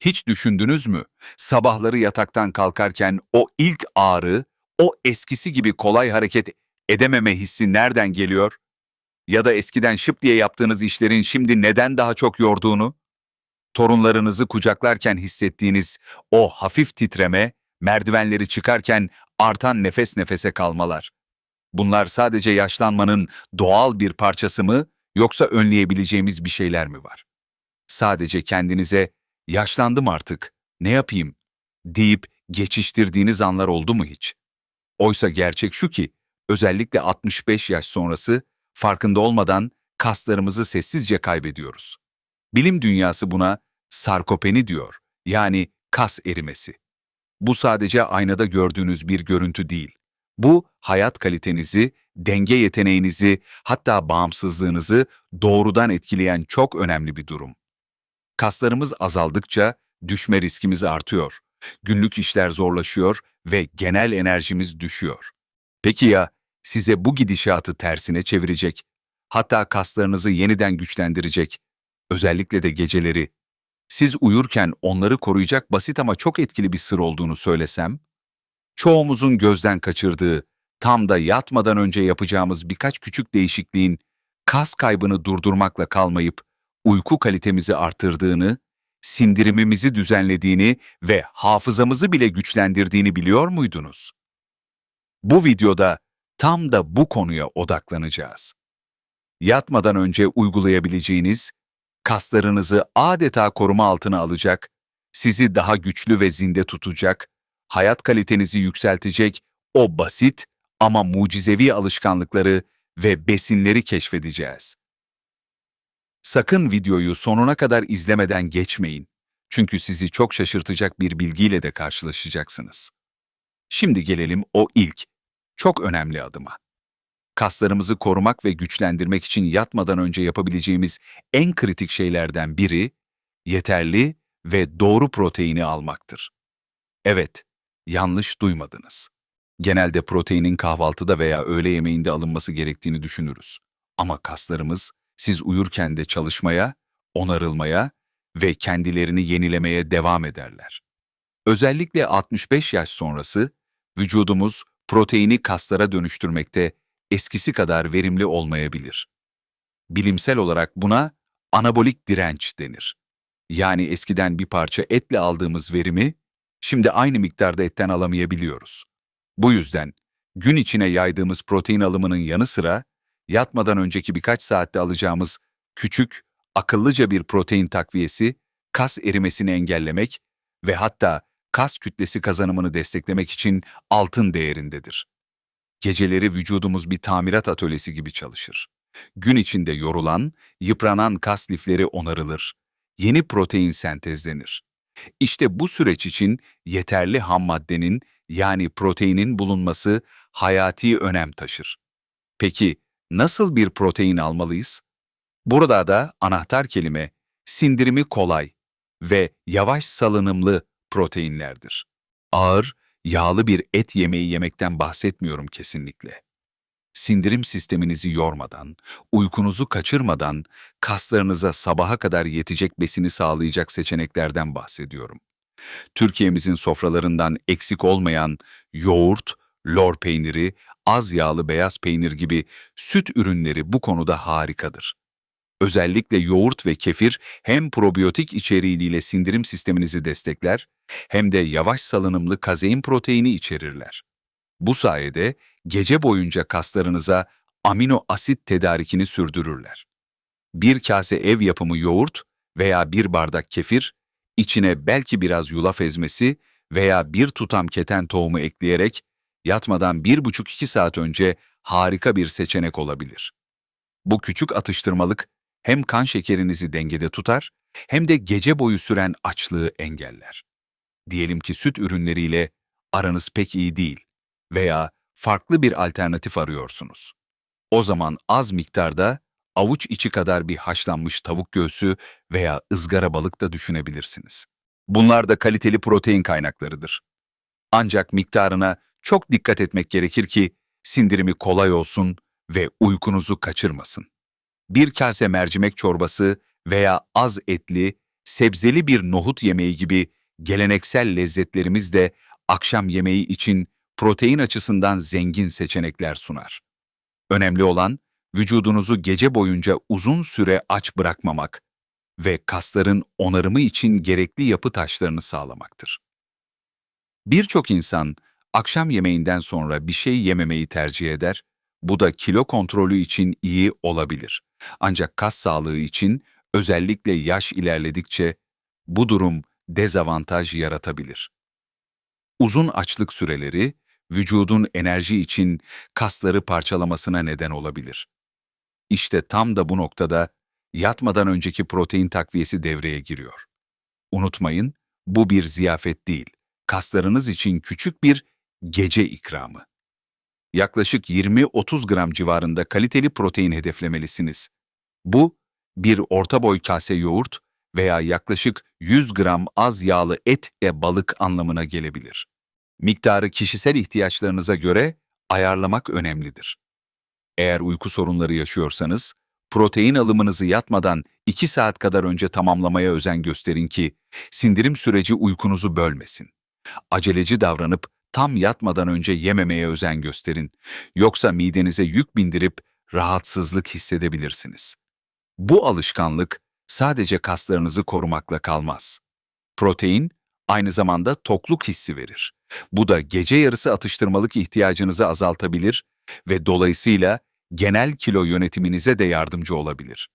Hiç düşündünüz mü? Sabahları yataktan kalkarken o ilk ağrı, o eskisi gibi kolay hareket edememe hissi nereden geliyor? Ya da eskiden şıp diye yaptığınız işlerin şimdi neden daha çok yorduğunu? Torunlarınızı kucaklarken hissettiğiniz o hafif titreme, merdivenleri çıkarken artan nefes nefese kalmalar. Bunlar sadece yaşlanmanın doğal bir parçası mı yoksa önleyebileceğimiz bir şeyler mi var? Sadece kendinize yaşlandım artık, ne yapayım deyip geçiştirdiğiniz anlar oldu mu hiç? Oysa gerçek şu ki, özellikle 65 yaş sonrası farkında olmadan kaslarımızı sessizce kaybediyoruz. Bilim dünyası buna sarkopeni diyor, yani kas erimesi. Bu sadece aynada gördüğünüz bir görüntü değil. Bu hayat kalitenizi, denge yeteneğinizi, hatta bağımsızlığınızı doğrudan etkileyen çok önemli bir durum. Kaslarımız azaldıkça düşme riskimiz artıyor. Günlük işler zorlaşıyor ve genel enerjimiz düşüyor. Peki ya size bu gidişatı tersine çevirecek, hatta kaslarınızı yeniden güçlendirecek, özellikle de geceleri, siz uyurken onları koruyacak basit ama çok etkili bir sır olduğunu söylesem? Çoğumuzun gözden kaçırdığı, tam da yatmadan önce yapacağımız birkaç küçük değişikliğin kas kaybını durdurmakla kalmayıp uyku kalitemizi artırdığını, sindirimimizi düzenlediğini ve hafızamızı bile güçlendirdiğini biliyor muydunuz? Bu videoda tam da bu konuya odaklanacağız. Yatmadan önce uygulayabileceğiniz, kaslarınızı adeta koruma altına alacak, sizi daha güçlü ve zinde tutacak, hayat kalitenizi yükseltecek o basit ama mucizevi alışkanlıkları ve besinleri keşfedeceğiz. Sakın videoyu sonuna kadar izlemeden geçmeyin. Çünkü sizi çok şaşırtacak bir bilgiyle de karşılaşacaksınız. Şimdi gelelim o ilk, çok önemli adıma. Kaslarımızı korumak ve güçlendirmek için yatmadan önce yapabileceğimiz en kritik şeylerden biri, yeterli ve doğru proteini almaktır. Evet, yanlış duymadınız. Genelde proteinin kahvaltıda veya öğle yemeğinde alınması gerektiğini düşünürüz. Ama kaslarımız siz uyurken de çalışmaya, onarılmaya ve kendilerini yenilemeye devam ederler. Özellikle 65 yaş sonrası vücudumuz proteini kaslara dönüştürmekte eskisi kadar verimli olmayabilir. Bilimsel olarak buna anabolik direnç denir. Yani eskiden bir parça etle aldığımız verimi şimdi aynı miktarda etten alamayabiliyoruz. Bu yüzden gün içine yaydığımız protein alımının yanı sıra yatmadan önceki birkaç saatte alacağımız küçük, akıllıca bir protein takviyesi kas erimesini engellemek ve hatta kas kütlesi kazanımını desteklemek için altın değerindedir. Geceleri vücudumuz bir tamirat atölyesi gibi çalışır. Gün içinde yorulan, yıpranan kas lifleri onarılır. Yeni protein sentezlenir. İşte bu süreç için yeterli ham maddenin yani proteinin bulunması hayati önem taşır. Peki nasıl bir protein almalıyız? Burada da anahtar kelime sindirimi kolay ve yavaş salınımlı proteinlerdir. Ağır, yağlı bir et yemeği yemekten bahsetmiyorum kesinlikle. Sindirim sisteminizi yormadan, uykunuzu kaçırmadan kaslarınıza sabaha kadar yetecek besini sağlayacak seçeneklerden bahsediyorum. Türkiye'mizin sofralarından eksik olmayan yoğurt, lor peyniri, az yağlı beyaz peynir gibi süt ürünleri bu konuda harikadır. Özellikle yoğurt ve kefir hem probiyotik içeriğiyle sindirim sisteminizi destekler hem de yavaş salınımlı kazein proteini içerirler. Bu sayede gece boyunca kaslarınıza amino asit tedarikini sürdürürler. Bir kase ev yapımı yoğurt veya bir bardak kefir, içine belki biraz yulaf ezmesi veya bir tutam keten tohumu ekleyerek yatmadan 1,5-2 saat önce harika bir seçenek olabilir. Bu küçük atıştırmalık hem kan şekerinizi dengede tutar hem de gece boyu süren açlığı engeller. Diyelim ki süt ürünleriyle aranız pek iyi değil veya farklı bir alternatif arıyorsunuz. O zaman az miktarda avuç içi kadar bir haşlanmış tavuk göğsü veya ızgara balık da düşünebilirsiniz. Bunlar da kaliteli protein kaynaklarıdır. Ancak miktarına çok dikkat etmek gerekir ki sindirimi kolay olsun ve uykunuzu kaçırmasın. Bir kase mercimek çorbası veya az etli, sebzeli bir nohut yemeği gibi geleneksel lezzetlerimiz de akşam yemeği için protein açısından zengin seçenekler sunar. Önemli olan vücudunuzu gece boyunca uzun süre aç bırakmamak ve kasların onarımı için gerekli yapı taşlarını sağlamaktır. Birçok insan akşam yemeğinden sonra bir şey yememeyi tercih eder. Bu da kilo kontrolü için iyi olabilir. Ancak kas sağlığı için özellikle yaş ilerledikçe bu durum dezavantaj yaratabilir. Uzun açlık süreleri vücudun enerji için kasları parçalamasına neden olabilir. İşte tam da bu noktada yatmadan önceki protein takviyesi devreye giriyor. Unutmayın, bu bir ziyafet değil, kaslarınız için küçük bir gece ikramı. Yaklaşık 20-30 gram civarında kaliteli protein hedeflemelisiniz. Bu, bir orta boy kase yoğurt veya yaklaşık 100 gram az yağlı et ve balık anlamına gelebilir. Miktarı kişisel ihtiyaçlarınıza göre ayarlamak önemlidir. Eğer uyku sorunları yaşıyorsanız, protein alımınızı yatmadan 2 saat kadar önce tamamlamaya özen gösterin ki sindirim süreci uykunuzu bölmesin. Aceleci davranıp tam yatmadan önce yememeye özen gösterin. Yoksa midenize yük bindirip rahatsızlık hissedebilirsiniz. Bu alışkanlık sadece kaslarınızı korumakla kalmaz. Protein aynı zamanda tokluk hissi verir. Bu da gece yarısı atıştırmalık ihtiyacınızı azaltabilir ve dolayısıyla genel kilo yönetiminize de yardımcı olabilir.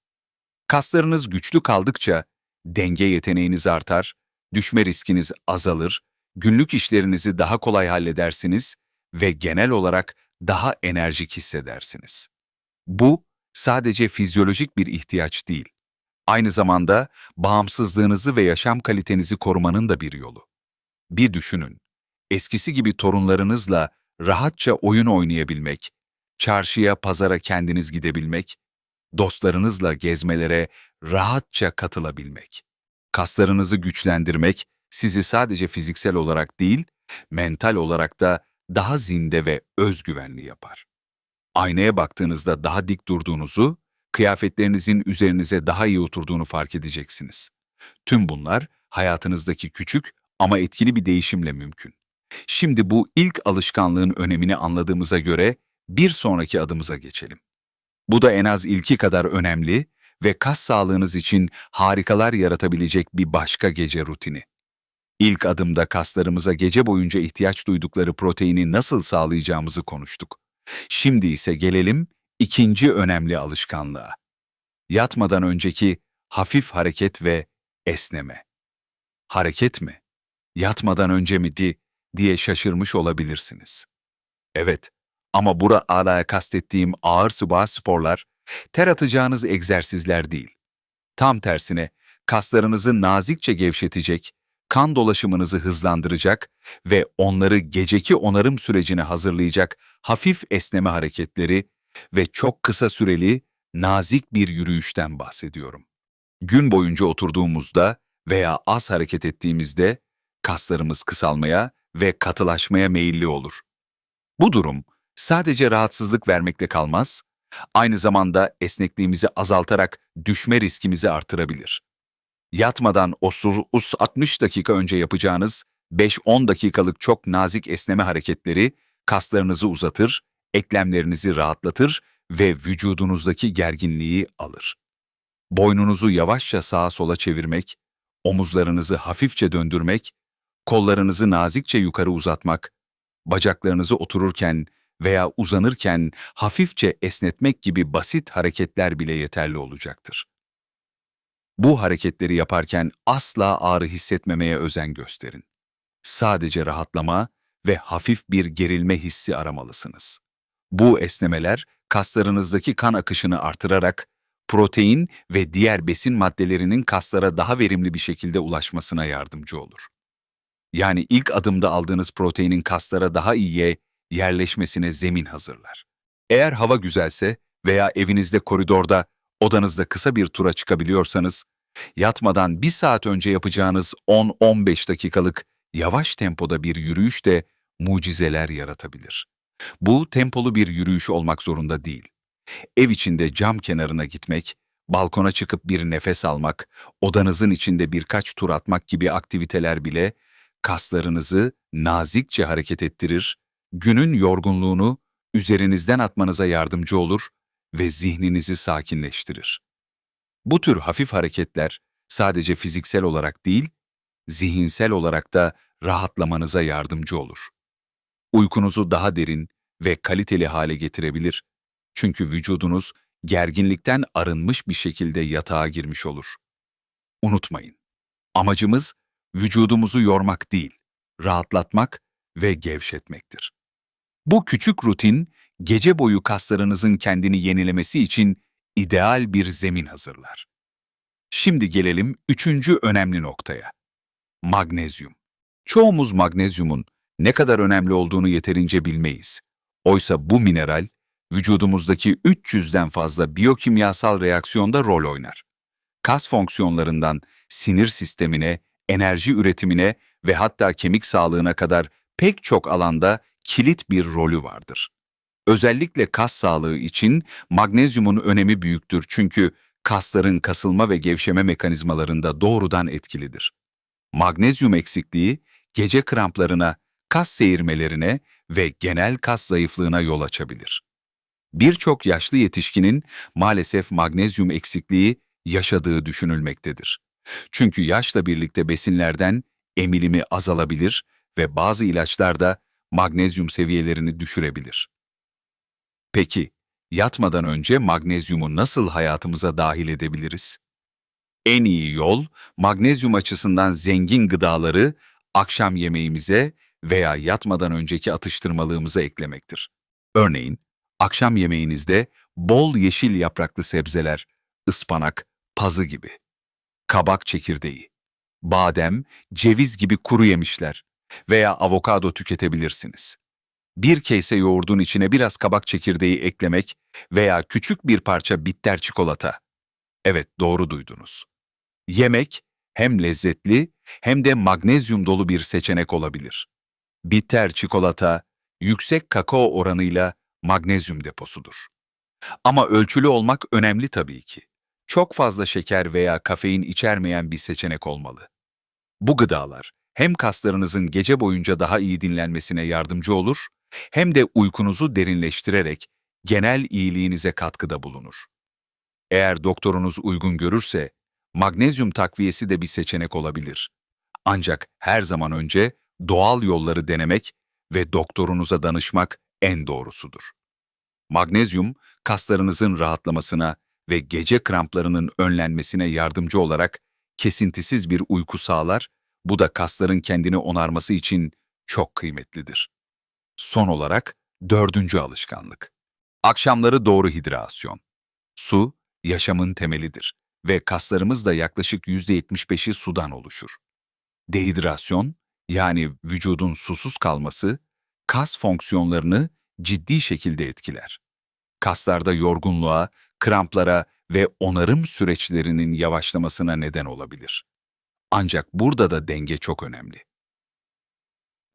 Kaslarınız güçlü kaldıkça denge yeteneğiniz artar, düşme riskiniz azalır, günlük işlerinizi daha kolay halledersiniz ve genel olarak daha enerjik hissedersiniz. Bu sadece fizyolojik bir ihtiyaç değil. Aynı zamanda bağımsızlığınızı ve yaşam kalitenizi korumanın da bir yolu. Bir düşünün, eskisi gibi torunlarınızla rahatça oyun oynayabilmek, çarşıya, pazara kendiniz gidebilmek, dostlarınızla gezmelere rahatça katılabilmek. Kaslarınızı güçlendirmek sizi sadece fiziksel olarak değil, mental olarak da daha zinde ve özgüvenli yapar. Aynaya baktığınızda daha dik durduğunuzu, kıyafetlerinizin üzerinize daha iyi oturduğunu fark edeceksiniz. Tüm bunlar hayatınızdaki küçük ama etkili bir değişimle mümkün. Şimdi bu ilk alışkanlığın önemini anladığımıza göre bir sonraki adımıza geçelim. Bu da en az ilki kadar önemli ve kas sağlığınız için harikalar yaratabilecek bir başka gece rutini. İlk adımda kaslarımıza gece boyunca ihtiyaç duydukları proteini nasıl sağlayacağımızı konuştuk. Şimdi ise gelelim ikinci önemli alışkanlığa. Yatmadan önceki hafif hareket ve esneme. Hareket mi? Yatmadan önce mi di diye şaşırmış olabilirsiniz. Evet, ama bura araya kastettiğim ağır sıvı sporlar, ter atacağınız egzersizler değil. Tam tersine kaslarınızı nazikçe gevşetecek, kan dolaşımınızı hızlandıracak ve onları geceki onarım sürecine hazırlayacak hafif esneme hareketleri ve çok kısa süreli, nazik bir yürüyüşten bahsediyorum. Gün boyunca oturduğumuzda veya az hareket ettiğimizde kaslarımız kısalmaya ve katılaşmaya meyilli olur. Bu durum sadece rahatsızlık vermekle kalmaz, aynı zamanda esnekliğimizi azaltarak düşme riskimizi artırabilir. Yatmadan 30-60 dakika önce yapacağınız 5-10 dakikalık çok nazik esneme hareketleri kaslarınızı uzatır, eklemlerinizi rahatlatır ve vücudunuzdaki gerginliği alır. Boynunuzu yavaşça sağa sola çevirmek, omuzlarınızı hafifçe döndürmek, kollarınızı nazikçe yukarı uzatmak, bacaklarınızı otururken veya uzanırken hafifçe esnetmek gibi basit hareketler bile yeterli olacaktır. Bu hareketleri yaparken asla ağrı hissetmemeye özen gösterin. Sadece rahatlama ve hafif bir gerilme hissi aramalısınız. Bu esnemeler kaslarınızdaki kan akışını artırarak protein ve diğer besin maddelerinin kaslara daha verimli bir şekilde ulaşmasına yardımcı olur. Yani ilk adımda aldığınız proteinin kaslara daha iyiye yerleşmesine zemin hazırlar. Eğer hava güzelse veya evinizde koridorda, odanızda kısa bir tura çıkabiliyorsanız, yatmadan bir saat önce yapacağınız 10-15 dakikalık yavaş tempoda bir yürüyüş de mucizeler yaratabilir. Bu tempolu bir yürüyüş olmak zorunda değil. Ev içinde cam kenarına gitmek, balkona çıkıp bir nefes almak, odanızın içinde birkaç tur atmak gibi aktiviteler bile kaslarınızı nazikçe hareket ettirir, günün yorgunluğunu üzerinizden atmanıza yardımcı olur ve zihninizi sakinleştirir. Bu tür hafif hareketler sadece fiziksel olarak değil, zihinsel olarak da rahatlamanıza yardımcı olur. Uykunuzu daha derin ve kaliteli hale getirebilir. Çünkü vücudunuz gerginlikten arınmış bir şekilde yatağa girmiş olur. Unutmayın, amacımız vücudumuzu yormak değil, rahatlatmak ve gevşetmektir. Bu küçük rutin, gece boyu kaslarınızın kendini yenilemesi için ideal bir zemin hazırlar. Şimdi gelelim üçüncü önemli noktaya. Magnezyum. Çoğumuz magnezyumun ne kadar önemli olduğunu yeterince bilmeyiz. Oysa bu mineral, vücudumuzdaki 300'den fazla biyokimyasal reaksiyonda rol oynar. Kas fonksiyonlarından sinir sistemine, enerji üretimine ve hatta kemik sağlığına kadar pek çok alanda kilit bir rolü vardır. Özellikle kas sağlığı için magnezyumun önemi büyüktür çünkü kasların kasılma ve gevşeme mekanizmalarında doğrudan etkilidir. Magnezyum eksikliği gece kramplarına, kas seyirmelerine ve genel kas zayıflığına yol açabilir. Birçok yaşlı yetişkinin maalesef magnezyum eksikliği yaşadığı düşünülmektedir. Çünkü yaşla birlikte besinlerden emilimi azalabilir ve bazı ilaçlar da magnezyum seviyelerini düşürebilir. Peki, yatmadan önce magnezyumu nasıl hayatımıza dahil edebiliriz? En iyi yol, magnezyum açısından zengin gıdaları akşam yemeğimize veya yatmadan önceki atıştırmalığımıza eklemektir. Örneğin, akşam yemeğinizde bol yeşil yapraklı sebzeler, ıspanak, pazı gibi, kabak çekirdeği, badem, ceviz gibi kuru yemişler veya avokado tüketebilirsiniz. Bir kese yoğurdun içine biraz kabak çekirdeği eklemek veya küçük bir parça bitter çikolata. Evet, doğru duydunuz. Yemek hem lezzetli hem de magnezyum dolu bir seçenek olabilir. Bitter çikolata, yüksek kakao oranıyla magnezyum deposudur. Ama ölçülü olmak önemli tabii ki. Çok fazla şeker veya kafein içermeyen bir seçenek olmalı. Bu gıdalar hem kaslarınızın gece boyunca daha iyi dinlenmesine yardımcı olur, hem de uykunuzu derinleştirerek genel iyiliğinize katkıda bulunur. Eğer doktorunuz uygun görürse, magnezyum takviyesi de bir seçenek olabilir. Ancak her zaman önce doğal yolları denemek ve doktorunuza danışmak en doğrusudur. Magnezyum, kaslarınızın rahatlamasına ve gece kramplarının önlenmesine yardımcı olarak kesintisiz bir uyku sağlar, bu da kasların kendini onarması için çok kıymetlidir. Son olarak dördüncü alışkanlık. Akşamları doğru hidrasyon. Su, yaşamın temelidir ve kaslarımız da yaklaşık %75'i sudan oluşur. Dehidrasyon, yani vücudun susuz kalması, kas fonksiyonlarını ciddi şekilde etkiler. Kaslarda yorgunluğa, kramplara ve onarım süreçlerinin yavaşlamasına neden olabilir. Ancak burada da denge çok önemli.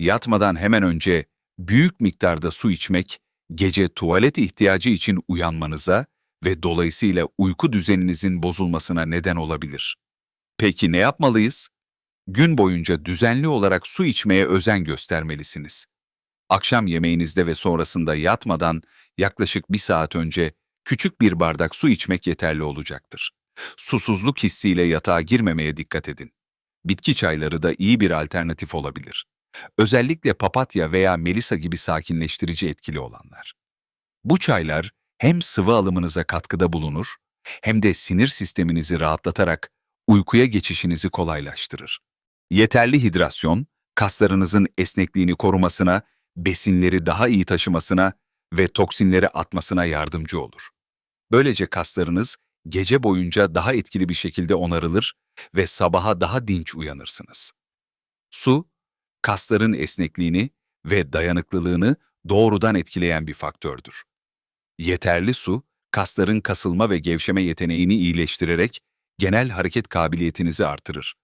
Yatmadan hemen önce büyük miktarda su içmek, gece tuvalet ihtiyacı için uyanmanıza ve dolayısıyla uyku düzeninizin bozulmasına neden olabilir. Peki ne yapmalıyız? Gün boyunca düzenli olarak su içmeye özen göstermelisiniz. Akşam yemeğinizde ve sonrasında yatmadan yaklaşık bir saat önce küçük bir bardak su içmek yeterli olacaktır. Susuzluk hissiyle yatağa girmemeye dikkat edin. Bitki çayları da iyi bir alternatif olabilir. Özellikle papatya veya melisa gibi sakinleştirici etkili olanlar. Bu çaylar hem sıvı alımınıza katkıda bulunur, hem de sinir sisteminizi rahatlatarak uykuya geçişinizi kolaylaştırır. Yeterli hidrasyon, kaslarınızın esnekliğini korumasına, besinleri daha iyi taşımasına ve toksinleri atmasına yardımcı olur. Böylece kaslarınız gece boyunca daha etkili bir şekilde onarılır ve sabaha daha dinç uyanırsınız. Su, kasların esnekliğini ve dayanıklılığını doğrudan etkileyen bir faktördür. Yeterli su, kasların kasılma ve gevşeme yeteneğini iyileştirerek genel hareket kabiliyetinizi artırır.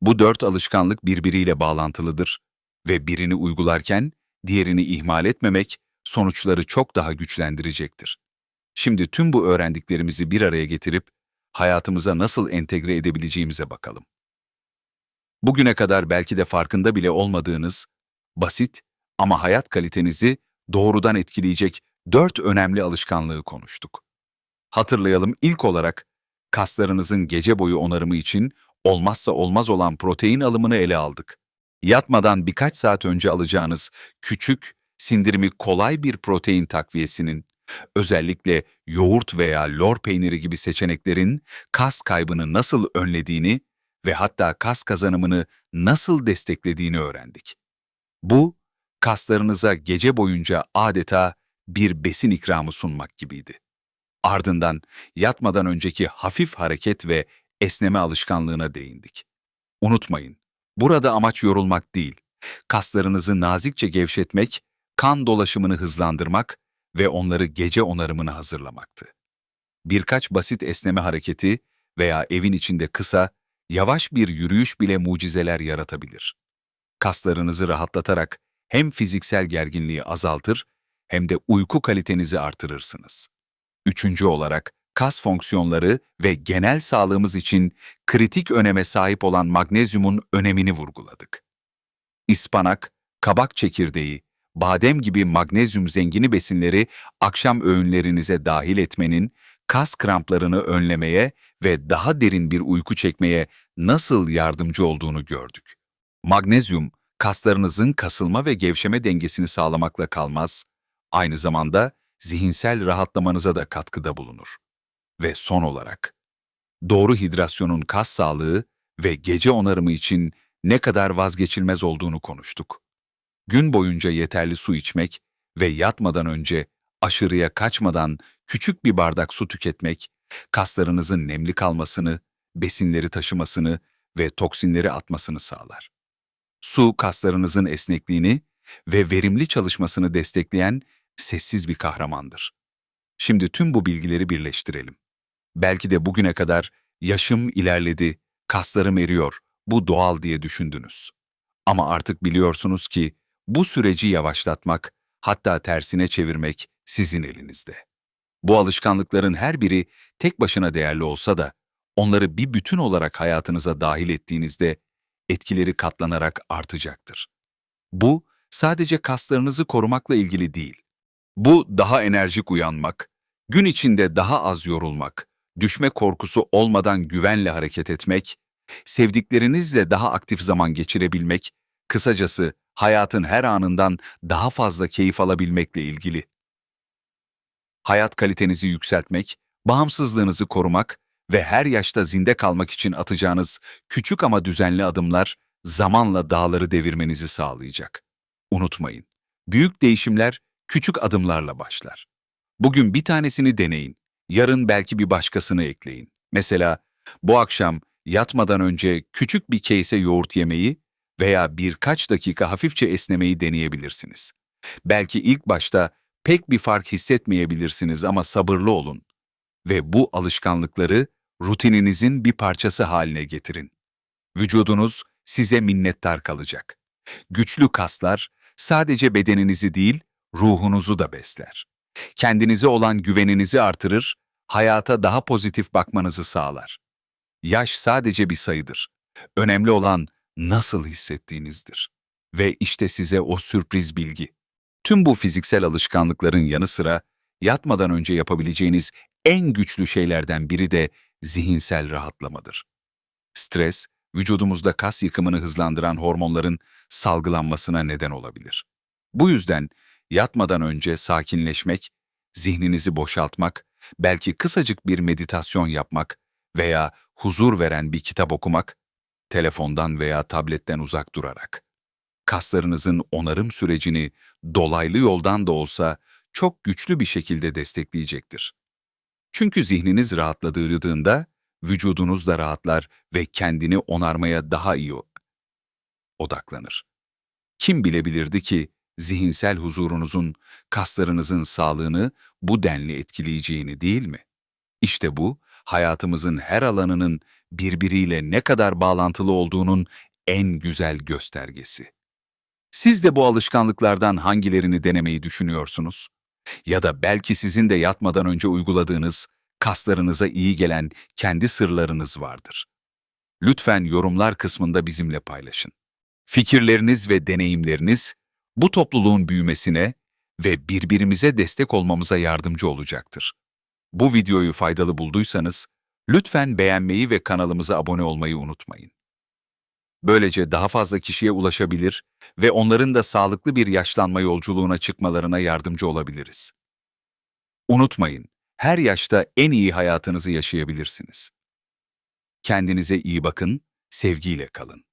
Bu dört alışkanlık birbiriyle bağlantılıdır ve birini uygularken diğerini ihmal etmemek sonuçları çok daha güçlendirecektir. Şimdi tüm bu öğrendiklerimizi bir araya getirip hayatımıza nasıl entegre edebileceğimize bakalım. Bugüne kadar belki de farkında bile olmadığınız, basit ama hayat kalitenizi doğrudan etkileyecek dört önemli alışkanlığı konuştuk. Hatırlayalım ilk olarak kaslarınızın gece boyu onarımı için olmazsa olmaz olan protein alımını ele aldık. Yatmadan birkaç saat önce alacağınız küçük, sindirimi kolay bir protein takviyesinin, özellikle yoğurt veya lor peyniri gibi seçeneklerin kas kaybını nasıl önlediğini ve hatta kas kazanımını nasıl desteklediğini öğrendik. Bu, kaslarınıza gece boyunca adeta bir besin ikramı sunmak gibiydi. Ardından yatmadan önceki hafif hareket ve esneme alışkanlığına değindik. Unutmayın, burada amaç yorulmak değil, kaslarınızı nazikçe gevşetmek, kan dolaşımını hızlandırmak ve onları gece onarımına hazırlamaktı. Birkaç basit esneme hareketi veya evin içinde kısa, yavaş bir yürüyüş bile mucizeler yaratabilir. Kaslarınızı rahatlatarak hem fiziksel gerginliği azaltır hem de uyku kalitenizi artırırsınız. Üçüncü olarak kas fonksiyonları ve genel sağlığımız için kritik öneme sahip olan magnezyumun önemini vurguladık. İspanak, kabak çekirdeği, badem gibi magnezyum zengini besinleri akşam öğünlerinize dahil etmenin kas kramplarını önlemeye ve daha derin bir uyku çekmeye nasıl yardımcı olduğunu gördük. Magnezyum, kaslarınızın kasılma ve gevşeme dengesini sağlamakla kalmaz, aynı zamanda zihinsel rahatlamanıza da katkıda bulunur. Ve son olarak, doğru hidrasyonun kas sağlığı ve gece onarımı için ne kadar vazgeçilmez olduğunu konuştuk. Gün boyunca yeterli su içmek ve yatmadan önce aşırıya kaçmadan küçük bir bardak su tüketmek, kaslarınızın nemli kalmasını, besinleri taşımasını ve toksinleri atmasını sağlar. Su kaslarınızın esnekliğini ve verimli çalışmasını destekleyen sessiz bir kahramandır. Şimdi tüm bu bilgileri birleştirelim. Belki de bugüne kadar yaşım ilerledi, kaslarım eriyor, bu doğal diye düşündünüz. Ama artık biliyorsunuz ki bu süreci yavaşlatmak, hatta tersine çevirmek sizin elinizde. Bu alışkanlıkların her biri tek başına değerli olsa da onları bir bütün olarak hayatınıza dahil ettiğinizde etkileri katlanarak artacaktır. Bu sadece kaslarınızı korumakla ilgili değil. Bu daha enerjik uyanmak, gün içinde daha az yorulmak, düşme korkusu olmadan güvenle hareket etmek, sevdiklerinizle daha aktif zaman geçirebilmek, kısacası hayatın her anından daha fazla keyif alabilmekle ilgili. Hayat kalitenizi yükseltmek, bağımsızlığınızı korumak ve her yaşta zinde kalmak için atacağınız küçük ama düzenli adımlar zamanla dağları devirmenizi sağlayacak. Unutmayın, büyük değişimler küçük adımlarla başlar. Bugün bir tanesini deneyin, yarın belki bir başkasını ekleyin. Mesela bu akşam yatmadan önce küçük bir kase yoğurt yemeyi veya birkaç dakika hafifçe esnemeyi deneyebilirsiniz. Belki ilk başta pek bir fark hissetmeyebilirsiniz ama sabırlı olun ve bu alışkanlıkları rutininizin bir parçası haline getirin. Vücudunuz size minnettar kalacak. Güçlü kaslar sadece bedeninizi değil, ruhunuzu da besler. Kendinize olan güveninizi artırır, hayata daha pozitif bakmanızı sağlar. Yaş sadece bir sayıdır. Önemli olan nasıl hissettiğinizdir. Ve işte size o sürpriz bilgi. Tüm bu fiziksel alışkanlıkların yanı sıra yatmadan önce yapabileceğiniz en güçlü şeylerden biri de zihinsel rahatlamadır. Stres, vücudumuzda kas yıkımını hızlandıran hormonların salgılanmasına neden olabilir. Bu yüzden yatmadan önce sakinleşmek, zihninizi boşaltmak, belki kısacık bir meditasyon yapmak veya huzur veren bir kitap okumak, telefondan veya tabletten uzak durarak. Kaslarınızın onarım sürecini dolaylı yoldan da olsa çok güçlü bir şekilde destekleyecektir. Çünkü zihniniz rahatladığında vücudunuz da rahatlar ve kendini onarmaya daha iyi odaklanır. Kim bilebilirdi ki zihinsel huzurunuzun, kaslarınızın sağlığını bu denli etkileyeceğini değil mi? İşte bu, hayatımızın her alanının birbiriyle ne kadar bağlantılı olduğunun en güzel göstergesi. Siz de bu alışkanlıklardan hangilerini denemeyi düşünüyorsunuz? Ya da belki sizin de yatmadan önce uyguladığınız, kaslarınıza iyi gelen kendi sırlarınız vardır. Lütfen yorumlar kısmında bizimle paylaşın. Fikirleriniz ve deneyimleriniz bu topluluğun büyümesine ve birbirimize destek olmamıza yardımcı olacaktır. Bu videoyu faydalı bulduysanız lütfen beğenmeyi ve kanalımıza abone olmayı unutmayın. Böylece daha fazla kişiye ulaşabilir ve onların da sağlıklı bir yaşlanma yolculuğuna çıkmalarına yardımcı olabiliriz. Unutmayın, her yaşta en iyi hayatınızı yaşayabilirsiniz. Kendinize iyi bakın, sevgiyle kalın.